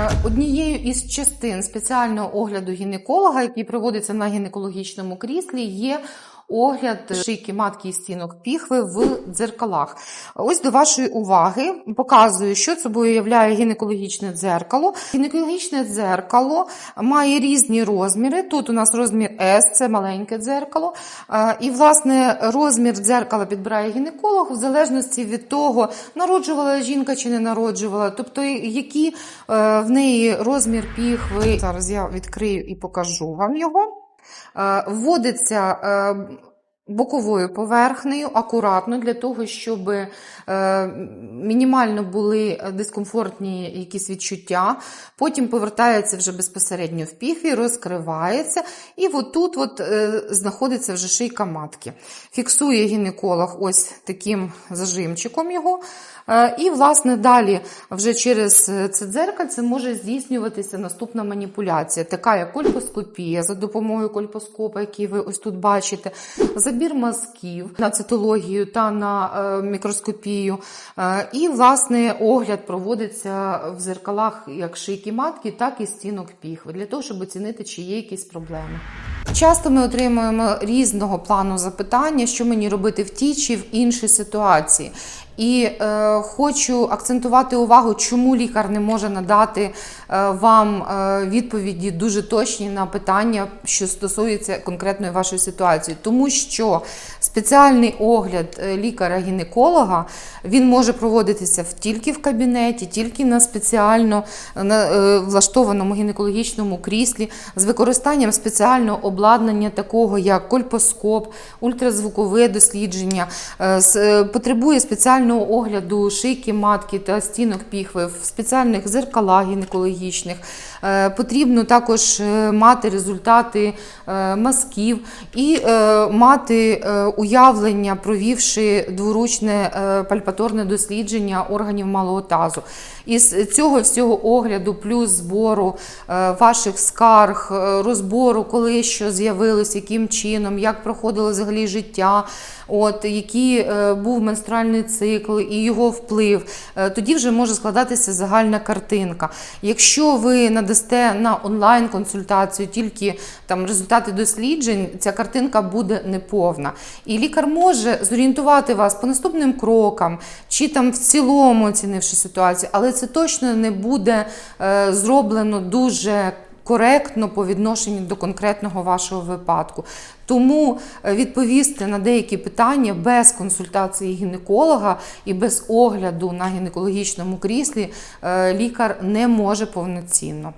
Е, Однією із частин спеціального огляду гінеколога, який проводиться на гінекологічному кріслі, є огляд шийки матки і стінок піхви в дзеркалах. Ось до вашої уваги показую, що собою являє гінекологічне дзеркало. Гінекологічне дзеркало має різні розміри. Тут у нас розмір S, це маленьке дзеркало. І, власне, розмір дзеркала підбирає гінеколог в залежності від того, народжувала жінка чи не народжувала, тобто які е, в неї розмір піхви. Зараз я відкрию і покажу вам його. Е, Вводиться е, боковою поверхнею акуратно для того, щоб е, мінімально були дискомфортні якісь відчуття. Потім повертається вже безпосередньо в піхві, розкривається, і отут от, е, знаходиться вже шийка матки. Фіксує гінеколог ось таким зажимчиком його. Е, І, власне, далі вже через це дзеркальце може здійснюватися наступна маніпуляція, така як кольпоскопія за допомогою кольпоскопа, який ви ось тут бачите, забір мазків на цитологію та на е, мікроскопію. Е, І, власне, огляд проводиться в зеркалах як шийки матки, так і стінок піхви, для того, щоб оцінити, чи є якісь проблеми. Часто ми отримуємо різного плану запитання, що мені робити в тій чи в іншій ситуації. І е, хочу акцентувати увагу, чому лікар не може надати е, вам е, відповіді дуже точні на питання, що стосуються конкретної вашої ситуації. Тому що спеціальний огляд е, лікаря-гінеколога він може проводитися тільки в кабінеті, тільки на спеціально на, е, влаштованому гінекологічному кріслі з використанням спеціального обладнання, такого як кольпоскоп, ультразвукове дослідження, е, е, потребує спеціального огляду шийки матки та стінок піхви в спеціальних зеркалах гінекологічних. Е, Потрібно також мати результати мазків і мати уявлення, провівши дворучне пальпаторне дослідження органів малого тазу. Із цього всього огляду, плюс збору ваших скарг, розбору, коли що з'явилось, яким чином, як проходило взагалі життя, от який е, був менструальний цикл і його вплив, е, тоді вже може складатися загальна картинка. Якщо ви надасте на онлайн-консультацію тільки там результати досліджень, ця картинка буде неповна. І лікар може зорієнтувати вас по наступним крокам, чи там в цілому оцінивши ситуацію, але це точно не буде е, зроблено дуже коректно по відношенню до конкретного вашого випадку. Тому е, відповісти на деякі питання без консультації гінеколога і без огляду на гінекологічному кріслі е, лікар не може повноцінно.